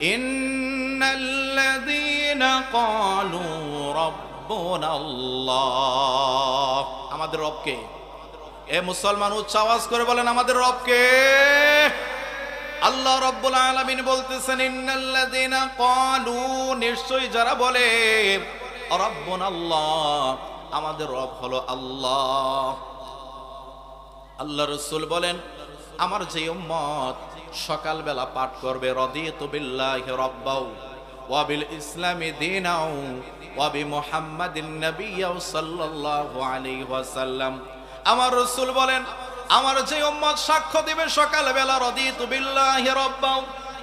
إن الذين قالوا ربنا الله আমাদের রবকে এ মুসলমান উচ্চ আওয়াজ করে বলেন আমাদের রবকে আল্লাহ রব্বুল আলামিন বলতেছেন ইন্নাল্লাযীনা ক্বালু নিশ্চয়ই যারা বলে রব্বুনা আল্লাহ আমাদের রব হলো আল্লাহ আল্লাহ রসুল বলেন আমার যে উম্মত সকালবেলা পাঠ করবে রদিয়তু বিল্লাহি রব্বাউ ওয়া বিল ইসলামি দীনাও ওয়া বি মুহাম্মাদিন নাবিয়্যাও সাল্লাল্লাহু আলাইহি ওয়াসাল্লাম। আমার রসুল বলেন, আমার যে উম্মত সাক্ষ্য দিবে সকালবেলা রদিয়তু বিল্লাহি রব্বাউ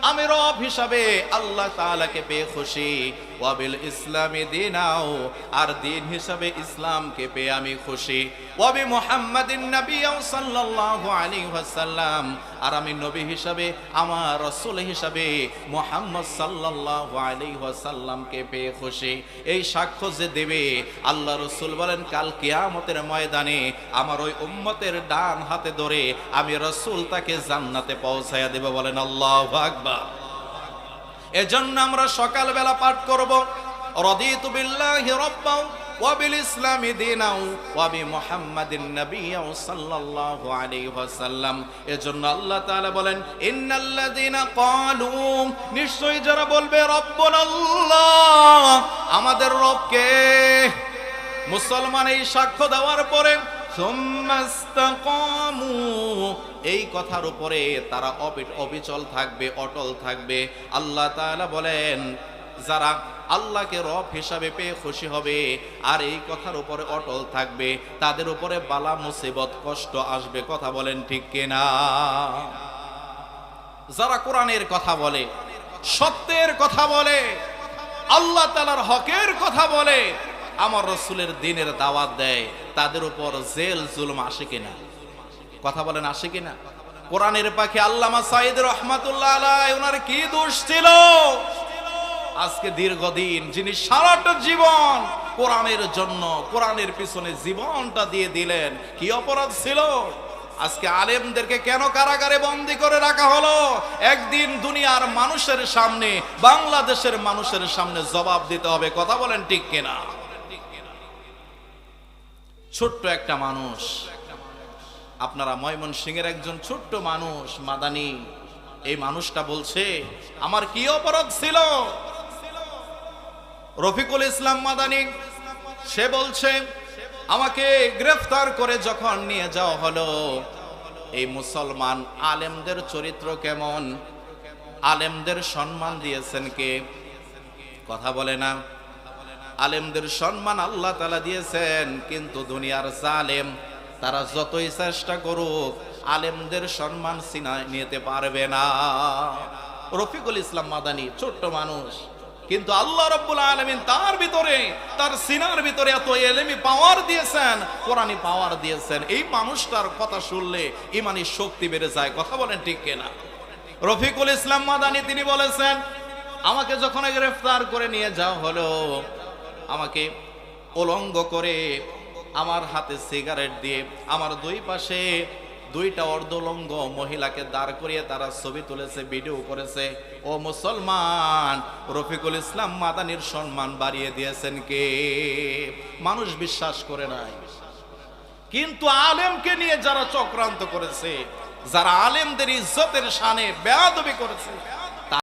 আমি রব হিসাবে আল্লাহ তাআলাকে পেয়ে খুশি ওয়াবিল ইসলামী দিনাও, আর দিন হিসাবে ইসলামকে পেয়ে আমি খুশি। ওয়াবি মুহাম্মাদিন নবিয়াও সাল্লাল্লাহু আলাইহি ওয়াসাল্লাম, আর আমি নবী হিসাবে, আমার রাসূল হিসাবে মুহাম্মদ সাল্লাল্লাহু আলাইহি ওয়াসাল্লামকে পেয়ে খুশি। এই সাক্ষ্য যে দেবে, আল্লাহ রসুল বলেন, কাল কিয়ামতের ময়দানে আমার ওই উম্মতের ডান হাতে ধরে আমি রসুল তাকে জান্নাতে পৌঁছায়া দেব বলেন আল্লাহু আকবার। এজন্য আমরা সকালবেলা পাঠ করব, রদিতু বিল্লাহি রাব্বাও ওয়া বিল ইসলামি দীনাও ওয়া বি মুহাম্মাদিন নাবিয়্যাও সাল্লাল্লাহু আলাইহি ওয়াসাল্লাম। এজন্য আল্লাহ তাআলা বলেন, ইন্নাল্লাযীনা ক্বালু, নিশ্চয়ই যারা বলবে রব্বুনা আল্লাহ আমাদের রবকে মুসলমান এই সাক্ষ্য দেওয়ার পরে এই কথার উপরে তারা অবি- অবিচল থাকবে, অটল থাকবে। আল্লাহ তাআলা বলেন, যারা আল্লাহকে রব হিসাবে পেয়ে খুশি হবে আর এই কথার উপরে অটল থাকবে, তাদের উপরে বালা, মুসিবত, কষ্ট আসবে। কথা বলেন ঠিক কিনা? যারা কোরআনের কথা বলে, সত্যের কথা বলে, আল্লাহ তালার হকের কথা বলে, আমার রসুলের দিনের দাওয়াত দেয়। তাদের উপর জেল জুলুম আসে কিনা? কথা বলেন, আসে কিনা? কোরআনের পাখি আল্লামা সাইদ রহমাতুল্লাহ আলাই ওনার কি দোষ ছিল? আজকে দীর্ঘদিন যিনি সারাটা জীবন কোরআনের জন্য, কোরআনের পিছনে জীবনটা দিয়ে দিলেন, কি অপরাধ ছিল? আজকে আলেমদেরকে কেন কারাগারে বন্দি করে রাখা হলো? একদিন দুনিয়ার মানুষের সামনে, বাংলাদেশের মানুষের সামনে জবাব দিতে হবে, কথা বলেন ঠিক কিনা? ছোট্ট একটা মানুষ। আপনারা ময়মন সিংয়ের একজন ছোট্ট মানুষ, মাদানি। এই মানুষটা বলছে, আমার কি অপরাধ ছিল? রফিকুল ইসলাম মাদানি, সে বলছে, আমাকে গ্রেফতার করে যখন নিয়ে যাওয়া হলো, এই মুসলমান আলেমদের চরিত্র কেমন? আলেমদের সম্মান দিয়েছেন কে? কথা বলে না। আলেমদের সম্মান আল্লাহ তালা দিয়েছেন, কিন্তু দুনিয়ার জালেম, তারা যতই চেষ্টা করুক, আলেমদের সম্মান সিনা নিতে পারবে না। রফিকুল ইসলাম মাদানি, ছোট্ট মানুষ, কিন্তু আল্লাহ রব্বুল আলমিন তার ভিতরে, তার সিনার ভিতরে এত এলেমি পাওয়ার দিয়েছেন কোরআনি পাওয়ার দিয়েছেন। এই মানুষটার কথা শুনলে ইমানি শক্তি বেড়ে যায়, কথা বলেন ঠিক কিনা? রফিকুল ইসলাম মাদানি, তিনি বলেছেন, আমাকে যখন গ্রেফতার করে নিয়ে যাওয়া হলো আমাকে উলঙ্গ করে আমার হাতে সিগারেট দিয়ে আমার দুই পাশে দুইটা অর্ধলঙ্গ মহিলাকে দাঁড় করিয়ে তারা ছবি তুলেছে, ভিডিও করেছে। ও মুসলমান, রফিকুল ইসলাম মাদানির সম্মান বাড়িয়ে দিয়েছেন কে? মানুষ বিশ্বাস করে নাই। কিন্তু আলেমকে নিয়ে যারা চক্রান্ত করেছে, যারা আলেমদের ইজ্জতের সানে বেয়াদবি করেছে